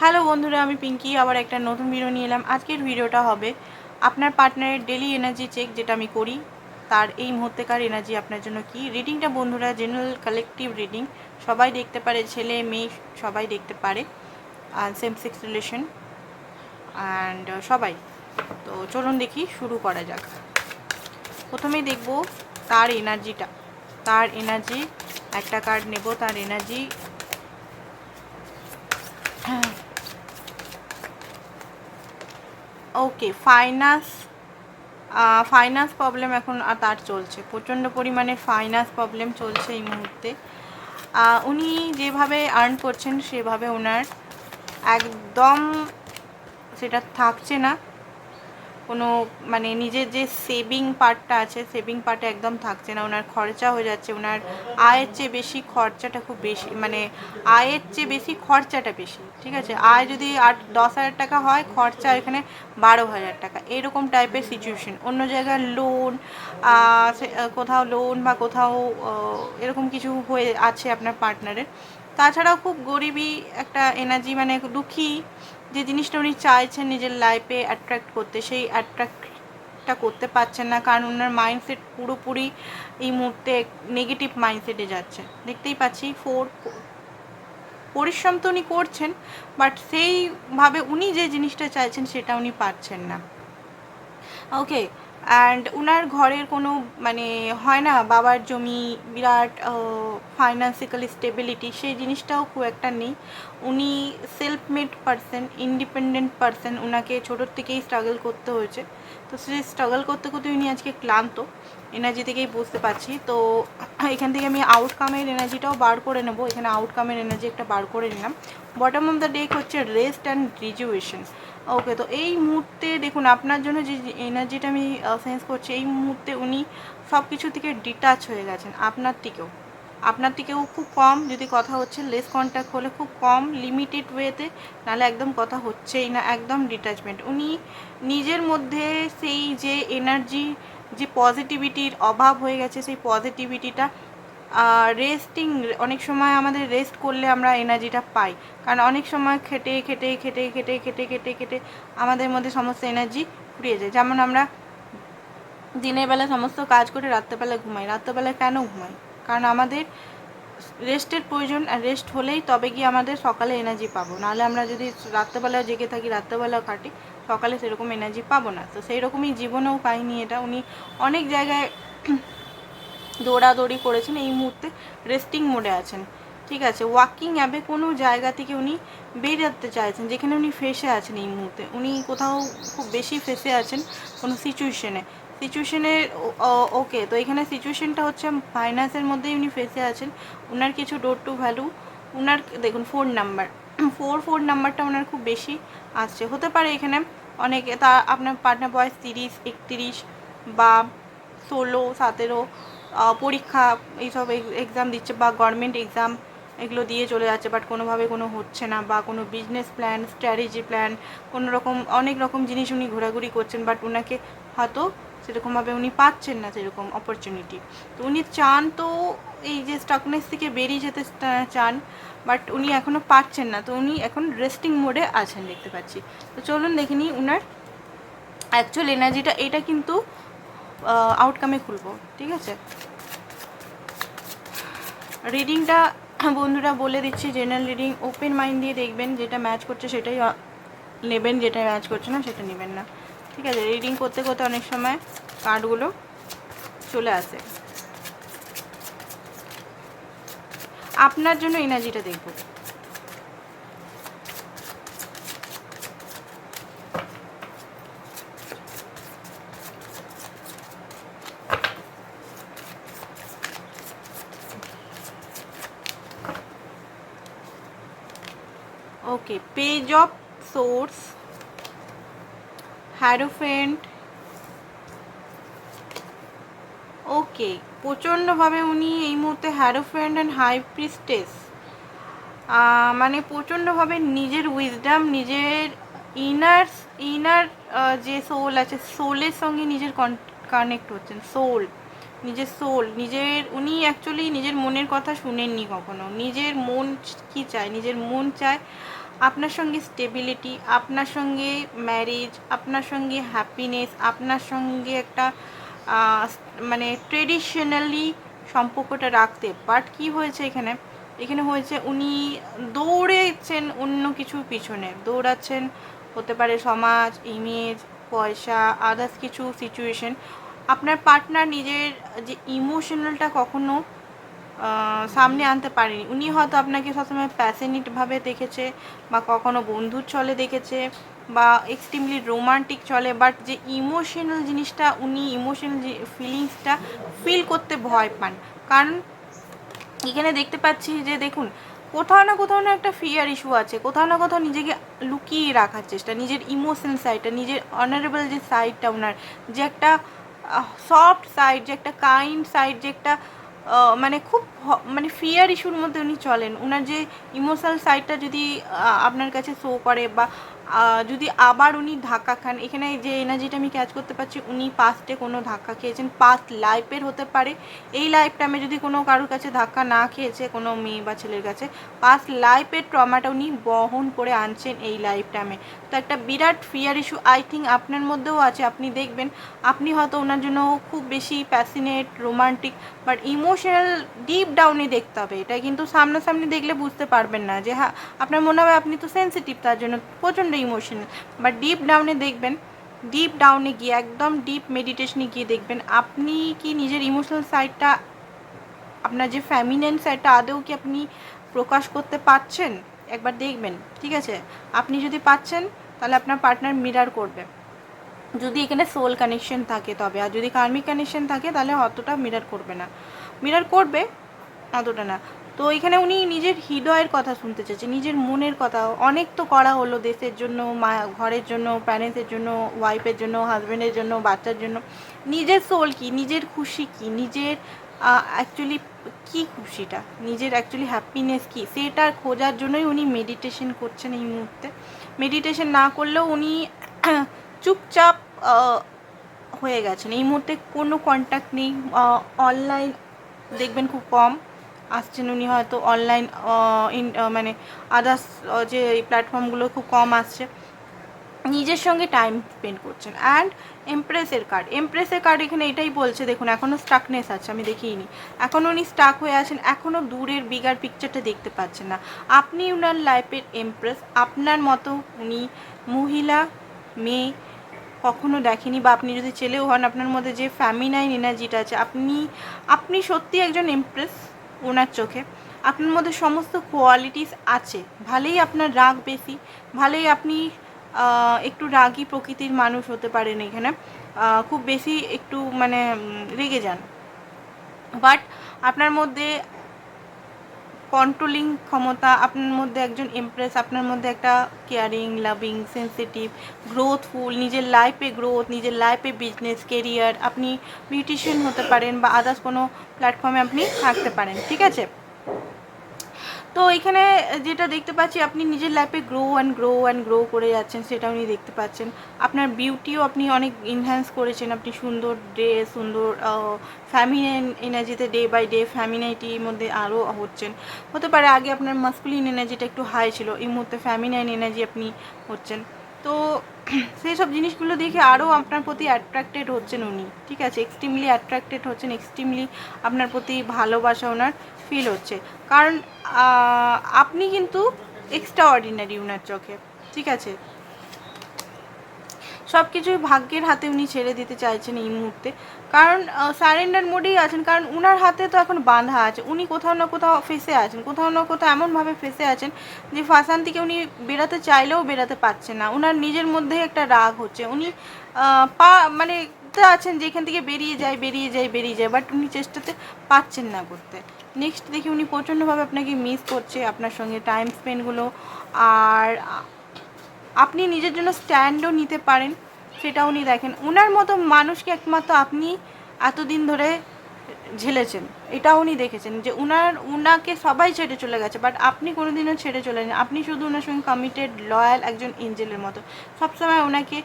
Hello বন্ধুরা, আমি পিঙ্কি, আবার একটা নতুন ভিডিও নিয়ে এলাম। আজকের ভিডিওটা হবে আপনার পার্টনারের ডেলি এনার্জি চেক যেটা আমি করি। তার এই মুহূর্তেকার এনার্জি আপনার জন্য কি? রিডিংটা বন্ধুরা জেনারেল কালেকটিভ রিডিং সবাই দেখতে পারে, ছেলে, মেয়ে সবাই দেখতে পারে। আর সেম সেক্স রিলেশন অ্যান্ড সবাই। তো চলুন দেখি, শুরু করা যাক। প্রথমেই দেখব তার এনার্জিটা তার এনার্জি একটা কার্ড নেব, তার energy okay finance finance problem এখন আর তার চলছে। প্রচণ্ড পরিমাণে ফাইন্যান্স প্রবলেম চলছে এই মুহূর্তে। উনি যেভাবে আর্ন করছেন, সেভাবে ওনার একদম সেটা থাকছে না। কোনো মানে নিজের যে সেভিং পার্টটা আছে সেভিং পার্টে একদম থাকছে না। ওনার খরচা হয়ে যাচ্ছে। ওনার আয়ের চেয়ে বেশি খরচাটা খুব বেশি মানে আয়ের চেয়ে বেশি খরচাটা বেশি, ঠিক আছে? আয় যদি আট, দশ হাজার টাকা হয়, খরচা এখানে বারো হাজার টাকা। এরকম টাইপের সিচুয়েশন অন্য জায়গায় লোন কোথাও লোন বা কোথাও এরকম কিছু হয়ে আছে আপনার পার্টনারের তাছাড়াও খুব গরিবই একটা এনার্জি মানে দুঃখী যে জিনিসটা উনি চাইছেন নিজের লাইফে অ্যাট্রাক্ট করতে, সেই অ্যাট্রাক্টটা করতে পারছেন না। কারণ ওনার মাইন্ডসেট পুরোপুরি এই মুহূর্তে নেগেটিভ মাইন্ডসেটে যাচ্ছে। দেখতেই পাচ্ছি ফোর পরিশ্রম তো উনি করছেন বাট সেইভাবে উনি যে জিনিসটা চাইছেন সেটা উনি পাচ্ছেন না। ওকে অ্যান্ড উনার ঘরের কোনো মানে হয় না বাবার জমি, বিরাট ফাইন্যান্সিক্যাল স্টেবিলিটি সেই জিনিসটাও খুব একটা নেই। উনি self made person independent person ওনাকে ছোটোর থেকেই স্ট্রাগল করতে হয়েছে। তো সেই স্ট্রাগল করতে করতে উনি আজকে ক্লান্ত এনার্জি থেকেই বুঝতে পারছি। তো এখান থেকে আমি আউটকামের এনার্জিটাও বার করে নেব। এখানে আউটকামের এনার্জি একটা বার করে নিলাম। বটম অফ দ্য ডেক হচ্ছে রেস্ট অ্যান্ড রিজুয়েশন ওকে তো এই মুহূর্তে দেখুন, আপনার জন্য যে এনার্জিটা আমি সেন্স করছি, এই মুহূর্তে উনি সব কিছু থেকে ডিটাচ হয়ে গেছেন, আপনার থেকেও। আপনার থেকেও খুব কম, যদি কথা হচ্ছে লেস কন্ট্যাক্ট হলে খুব কম লিমিটেড ওয়েতে নাহলে একদম কথা হচ্ছেই না, একদম ডিটাচমেন্ট উনি নিজের মধ্যে সেই যে এনার্জি যে পজিটিভিটির অভাব হয়ে গেছে, সেই পজিটিভিটিটা রেস্টিং অনেক সময় আমাদের রেস্ট করলে আমরা এনার্জিটা পাই। কারণ অনেক সময় খেটে খেটে খেটে খেটে খেটে খেটে খেটে আমাদের মধ্যে সমস্ত এনার্জি ফুরিয়ে যায়। যেমন আমরা দিনের বেলা সমস্ত কাজ করে রাত্রেবেলা ঘুমাই। রাত্রেবেলা কেন ঘুমাই? কারণ আমাদের রেস্টের প্রয়োজন, আর রেস্ট হলেই তবে গিয়ে আমাদের সকালে এনার্জি পাবো। নাহলে আমরা যদি রাত্রেবেলা জেগে থাকি, রাত্রেবেলা কাটি সকালে সেরকম এনার্জি পাবো না। তো সেই রকমই জীবনেও কাহিনী এটা। উনি অনেক জায়গায় দৌড়াদৌড়ি করেছেন, এই মুহূর্তে রেস্টিং মোডে আছেন। ঠিক আছে ওয়াকিং অ্যাবে কোনো জায়গা থেকে উনি বেরোতে চাইছেন, যেখানে উনি ফেসে আছেন এই মুহূর্তে। উনি কোথাও খুব বেশি ফেসে আছেন কোনো সিচুয়েশনে সিচুয়েশনের ওকে তো এখানে সিচুয়েশনটা হচ্ছে ফাইন্যান্সের মধ্যেই উনি ফেসে আছেন। ওনার কিছু ডোর টু ভ্যালু ওনার দেখুন ফোন নাম্বার ফোর ফোর নাম্বারটা ওনার খুব বেশি আসছে। হতে পারে এখানে অনেকে, তা আপনার পার্টনার বয়স তিরিশ, একত্রিশ বা ষোলো, সতেরো পরীক্ষা, এইসব এক্সাম দিচ্ছে বা গভর্নমেন্ট এক্সাম এগুলো দিয়ে চলে যাচ্ছে বাট কোনোভাবে কোনো হচ্ছে না বা কোনো বিজনেস প্ল্যান স্ট্র্যাটেজি প্ল্যান কোনো রকম, অনেক রকম জিনিস উনি ঘোরাঘুরি করছেন বাট ওনাকে হয়তো সেরকমভাবে উনি পাচ্ছেন না সেরকম অপরচুনিটি তো উনি চান তো এই যে স্টকনেস থেকে বেরিয়ে যেতে চান বাট উনি এখনও পাচ্ছেন না। তো উনি এখন রেস্টিং মোডে আছেন দেখতে পাচ্ছি। তো চলুন দেখে নিই উনার অ্যাকচুয়াল এনার্জিটা এটা কিন্তু আউটকামে খুলবো, ঠিক আছে? রিডিংটা বন্ধুরা বলে দিচ্ছি জেনারেল রিডিং ওপেন মাইন্ড দিয়ে দেখবেন যেটা ম্যাচ করছে সেটাই নেবেন যেটা ম্যাচ করছে না সেটা নেবেন না। ঠিক আছে রিডিং করতে করতে অনেক সময় কার্ডগুলো চলে আসে। আপনার জন্য এনার্জিটা দেখব। Okay page of swords hierophant okay প্রচণ্ডভাবে উনি এই মুহূর্তে হ্যারোফেন্ট অ্যান্ড হাই প্রিস্টেস মানে প্রচণ্ডভাবে নিজের উইজডাম নিজের ইনার ইনার যে সোল আছে সোলের সঙ্গে নিজের কানেক্ট হচ্ছেন সোল নিজের সোল নিজের, উনি অ্যাকচুয়ালি নিজের মনের কথা শুনেননি কখনো, নিজের মন কি চায়, নিজের মন চায় আপনার সঙ্গে স্টেবিলিটি আপনার সঙ্গে ম্যারেজ আপনার সঙ্গে হ্যাপিনেস আপনার সঙ্গে একটা মানে ট্রেডিশনালি সম্পর্কটা রাখতে। বাট কি হয়েছে এখানে? এখানে হয়েছে উনি দৌড়েছেন অন্য কিছুর পিছনে। দৌড়াচ্ছেন, হতে পারে সমাজ ইমেজ পয়সা আদার্স কিছু সিচুয়েশন আপনার পার্টনার নিজের যে ইমোশনালটা কখনো সামনে আনতে পারেনি। উনি হয়তো আপনাকে সবসময় প্যাশনেটভাবে দেখেছে বা কখনো বন্ধুর চলে দেখেছে বা এক্সট্রিমলি রোমান্টিক চলে বাট যে ইমোশনাল জিনিসটা, উনি ইমোশনাল ফিলিংসটা ফিল করতে ভয় পান। কারণ এখানে দেখতে পাচ্ছি যে, দেখুন, কোথাও না কোথাও না একটা ফিয়ার ইস্যু আছে। কোথাও না কোথাও নিজেকে লুকিয়ে রাখার চেষ্টা, নিজের ইমোশনাল সাইডটা নিজের অনারেবল যে সাইডটা ওনার যে একটা সফট সাইড যে একটা কাইন্ড সাইড যে একটা মানে খুব মানে ফিয়ার ইস্যুর মধ্যে উনি চলেন। ওনার যে ইমোশনাল সাইডটা যদি আপনার কাছে শো করে বা যদি আবার উনি ধাক্কা খান, এখানে যে এনার্জিটা আমি ক্যাচ করতে পারছি, উনি পাস্টে কোনো ধাক্কা খেয়েছেন পাস্ট লাইফের হতে পারে। এই লাইফ টাইমে যদি কোনো কারোর কাছে ধাক্কা না খেয়েছে, কোনো মেয়ে বা ছেলের কাছে পাস্ট লাইফের ট্রমাটা উনি বহন করে আনছেন এই লাইফ টাইমে তো একটা বিরাট ফিয়ার ইস্যু আই থিঙ্ক আপনার মধ্যেও আছে, আপনি দেখবেন। আপনি হয়তো ওনার জন্য খুব বেশি passionate romantic but emotional deep ডাউনে দেখতে হবে। এটা কিন্তু সামনাসামনি দেখলে বুঝতে পারবেন না যে হ্যাঁ আপনার মনে হবে আপনি তো সেন্সিটিভ তার জন্য প্রচণ্ড ইমোশনাল বাট ডিপ ডাউনে দেখবেন ডিপ ডাউনে গিয়ে, একদম ডিপ মেডিটেশনে গিয়ে দেখবেন, আপনি কি নিজের ইমোশনাল সাইডটা আপনার যে ফ্যামিনেন সাইডটা আদৌ কি আপনি প্রকাশ করতে পারছেন? একবার দেখবেন, ঠিক আছে? আপনি যদি পাচ্ছেন, তাহলে আপনার পার্টনার মিরার করবে। যদি এখানে সোল কানেকশন থাকে তবে, আর যদি কার্মিক কানেকশন থাকে, তাহলে অতটা মিরার করবে না। মিরার করবে, অতটা না। তো এখানে উনি নিজের হৃদয়ের কথা শুনতে চাইছে, নিজের মনের কথা। অনেক তো করা হলো দেশের জন্য, মা, ঘরের জন্য প্যারেন্টসের জন্য ওয়াইফের জন্য হাজব্যান্ডের জন্য, বাচ্চার জন্য। নিজের সোল কি? নিজের খুশি কি? নিজের অ্যাকচুয়ালি কি খুশিটা? নিজের অ্যাকচুয়ালি হ্যাপিনেস কি? সেটা খোঁজার জন্যই উনি মেডিটেশন করছেন এই মুহূর্তে। মেডিটেশন না করলেও উনি চুপচাপ হয়ে গেছেন। এই মুহূর্তে কোনো কন্ট্যাক্ট নেই। অনলাইন দেখবেন খুব কম। আসছেন, উনি হয়তো অনলাইন মানে আদার্স যে প্ল্যাটফর্মগুলো খুব কম আসছে। নিজের সঙ্গে টাইম স্পেন্ড করছেন। অ্যান্ড এমপ্রেসের কার্ড এমপ্রেসের কার্ড এখানে এটাই বলছে, দেখুন এখনও স্টাকনেস আছে, আমি দেখিনি এখনও উনি স্টাক হয়ে আছেন এখনও দূরের বিগার পিকচারটা দেখতে পাচ্ছেন না। আপনি উনার লাইফের এমপ্রেস আপনার মতো উনি মহিলা, মেয়ে কখনো দেখেনি, বা আপনি যদি ছেলেও হন, আপনার মধ্যে যে ফ্যামিনাইন এনার্জিটা আছে, আপনি আপনি সত্যি একজন এমপ্রেস ওনার চোখে। আপনার মধ্যে সমস্ত কোয়ালিটিস আছে। ভালেই আপনার রাগ বেশি, ভালেই আপনি একটু রাগী প্রকৃতির মানুষ হতে পারেন এখানে। খুব বেশি একটু মানে রেগে যান। বাট আপনার মধ্যে কন্ট্রোলিং ক্ষমতা, আপনার মধ্যে একজন এমপ্রেস আপনার মধ্যে একটা কেয়ারিং লাভিং সেন্সিটিভ গ্রোথফুল নিজের লাইফে গ্রোথ নিজের লাইফে বিজনেস কেরিয়ার আপনি বিউটিশিয়ান হতে পারেন বা আদার্স কোনো প্ল্যাটফর্মে আপনি থাকতে পারেন, ঠিক আছে? তো এখানে যেটা দেখতে পাচ্ছি, আপনি নিজের লাইফে grow and grow and grow করে যাচ্ছেন, সেটা উনি দেখতে পাচ্ছেন। আপনার বিউটিও আপনি অনেক ইনহ্যান্স করেছেন, আপনি সুন্দর ডে সুন্দর ফ্যামিনাইন এনার্জিতে ডে বাই ডে ফ্যামিনাইটির মধ্যে আরও হচ্ছেন। হতে পারে আগে আপনার মাস্কুলিন এনার্জিটা একটু হাই ছিল, এই মুহূর্তে ফ্যামিনাইন এনার্জি আপনি হচ্ছেন। তো সেই সব জিনিসগুলো দেখে আরও আপনার প্রতি অ্যাট্রাক্টেড হচ্ছেন উনি, ঠিক আছে? এক্সট্রিমলি অ্যাট্রাক্টেড হচ্ছেন এক্সট্রিমলি আপনার প্রতি ভালোবাসা ওনার। ফিল হচ্ছে। কারণ আপনি কিন্তু এক্সট্রা অর্ডিনারি ওনার চোখে, ঠিক আছে? সব কিছুই ভাগ্যের হাতে উনি ছেড়ে দিতে চাইছেন এই মুহূর্তে। কারণ সারেন্ডার মোডেই আছেন। কারণ, উনার হাতে তো এখন বাঁধা আছে। উনি কোথাও না কোথাও ফেসে আছেন। কোথাও না কোথাও এমনভাবে ফেসে আছেন যে ফাঁসান থেকে উনি বেরাতে চাইলেও বেরাতে পারছেন না। উনার নিজের মধ্যে একটা রাগ হচ্ছে। উনি পা মানে তে আছেন যে এখান থেকে বেরিয়ে যায় বেরিয়ে যায় বেরিয়ে যায় বাট উনি চেষ্টাতে পাচ্ছেন না করতে। নেক্সট দেখি উনি প্রচণ্ডভাবে আপনাকে মিস করছে আপনার সঙ্গে টাইম স্পেন্ডগুলো আর আপনি নিজের জন্য স্ট্যান্ডও নিতে পারেন সেটা উনি দেখেন। ওনার মতো মানুষকে একমাত্র আপনি এতদিন ধরে ঝেলেছেন। এটা উনি দেখেছেন যে উনার, উনাকে সবাই ছেড়ে চলে গেছে বাট আপনি কোনোদিনও ছেড়ে চলে যান আপনি শুধু ওনার সঙ্গে কমিটেড লয়াল একজন এঞ্জেলের মতো। সবসময় ওনাকে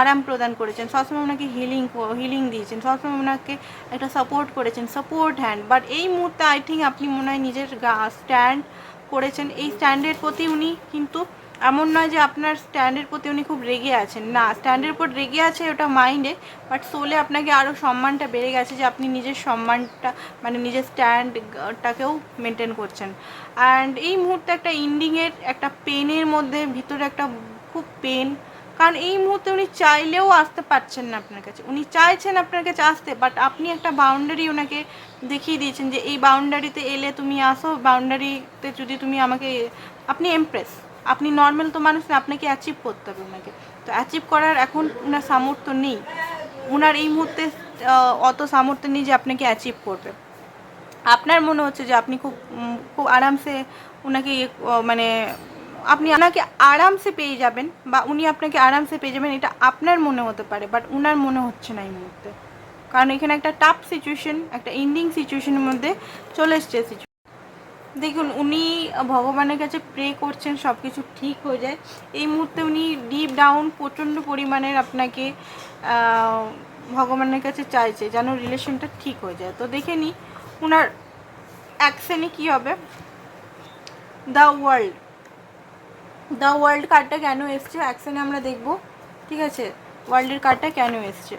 আরাম প্রদান করেছেন, সবসময় ওনাকে হিলিং হিলিং দিয়েছেন, সবসময় ওনাকে একটা সাপোর্ট করেছেন সাপোর্ট হ্যান্ড বাট এই মুহূর্তে আই থিঙ্ক আপনি মনে হয় নিজের স্ট্যান্ড করেছেন। এই স্ট্যান্ডের প্রতি উনি কিন্তু এমন নয় যে আপনার স্ট্যান্ডের প্রতি উনি খুব রেগে আছেন। না স্ট্যান্ডের উপর রেগে আছে ওটা মাইন্ডে বাট সোলে আপনাকে আরও সম্মানটা বেড়ে গেছে যে আপনি নিজের সম্মানটা মানে নিজের স্ট্যান্ডটাকেও মেনটেন করছেন। অ্যান্ড এই মুহূর্তে একটা ইন্ডিংয়ের একটা পেনের মধ্যে ভিতরে একটা খুব পেন কারণ এই মুহূর্তে উনি চাইলেও আসতে পারছেন না আপনার কাছে। উনি চাইছেন আপনার কাছে আসতে বাট আপনি একটা বাউন্ডারি ওনাকে দেখিয়ে দিয়েছেন যে এই বাউন্ডারিতে এলে তুমি আসো বাউন্ডারিতে যদি তুমি আমাকে, আপনি এমপ্রেস আপনি নর্মাল তো মানুষ না, আপনাকে অ্যাচিভ করতে হবে ওনাকে। তো অ্যাচিভ করার এখন ওনার সামর্থ্য নেই। ওনার এই মুহূর্তে অত সামর্থ্য নেই যে আপনাকে অ্যাচিভ করবে। আপনার মনে হচ্ছে যে আপনি খুব খুব আরামসে ওনাকে মানে আপনি ওনাকে আরামসে পেয়ে যাবেন বা উনি আপনাকে আরামসে পেয়ে যাবেন, এটা আপনার মনে হতে পারে বাট ওনার মনে হচ্ছে না এই মুহূর্তে। কারণ এখানে একটা টাফ সিচুয়েশন একটা এন্ডিং সিচুয়েশনের মধ্যে চলে এসছে সিচুয়েশন দেখুন, উনি ভগবানের কাছে প্রে করছেন সব কিছু ঠিক হয়ে যায়। এই মুহূর্তে উনি ডিপ ডাউন প্রচণ্ড পরিমাণের আপনাকে ভগবানের কাছে চাইছে যেন রিলেশনটা ঠিক হয়ে যায়। তো দেখে নিই ওনার অ্যাকশনে কী হবে? দ্য ওয়ার্ল্ড দ্য ওয়ার্ল্ড কার্ডটা কেন এসছে? অ্যাকশনে আমরা দেখব। ঠিক আছে? ওয়ার্ল্ডের কার্ডটা কেন এসছে?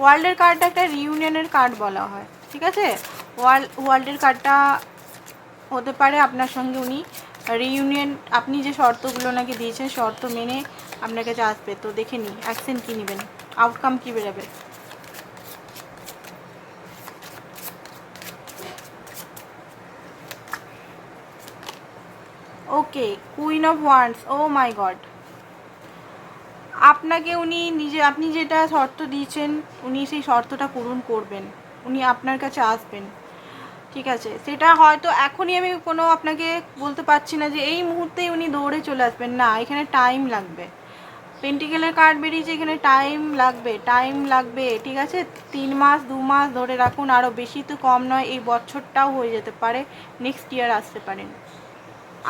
ওয়ার্ল্ডের কার্ডটা একটা রিউনিয়নের কার্ড বলা হয়। ঠিক আছে? ওয়ার্ল্ড ওয়ার্ল্ডের কার্ডটা হতে পারে আপনার সঙ্গে উনি রিইউনিয়ন আপনি যে শর্তগুলো ওনাকে দিয়েছেন, শর্ত মেনে আপনার কাছে আসবে। তো দেখে নিই অ্যাকশন কী নেবেন? আউটকাম কী বেরোবে? Okay queen of wands oh my god আপনাকে উনি নিজে, আপনি যেটা শর্ত দিয়েছেন, উনি সেই শর্তটা পূরণ করবেন। উনি আপনার কাছে আসবেন। ঠিক আছে। সেটা হয়তো এখনই আমি কোনো আপনাকে বলতে পারছি না যে এই মুহূর্তেই উনি দৌড়ে চলে আসবেন। না, এখানে টাইম লাগবে। পেন্টিকেলের কার্ড বেরিয়েছে, এখানে টাইম লাগবে টাইম লাগবে, ঠিক আছে? তিন মাস, দু মাস ধরে রাখুন আরও বেশি তো কম নয়, এই বছরটাও হয়ে যেতে পারে নেক্সট ইয়ার আসতে পারেন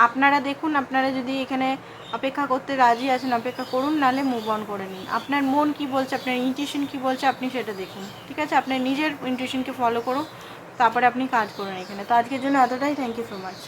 আপনারা দেখুন, আপনারা যদি এখানে অপেক্ষা করতে রাজি আছেন, অপেক্ষা করুন নালে মুভ অন করে নিন। আপনার মন কি বলছে, আপনার ইনটিউশন কি বলছে, আপনি সেটা দেখুন, ঠিক আছে? আপনার নিজের ইনটিউশনকে ফলো করুন। তারপরে আপনি কাজ করুন এখানে। তো আজকের জন্য এতটাই। Thank you so much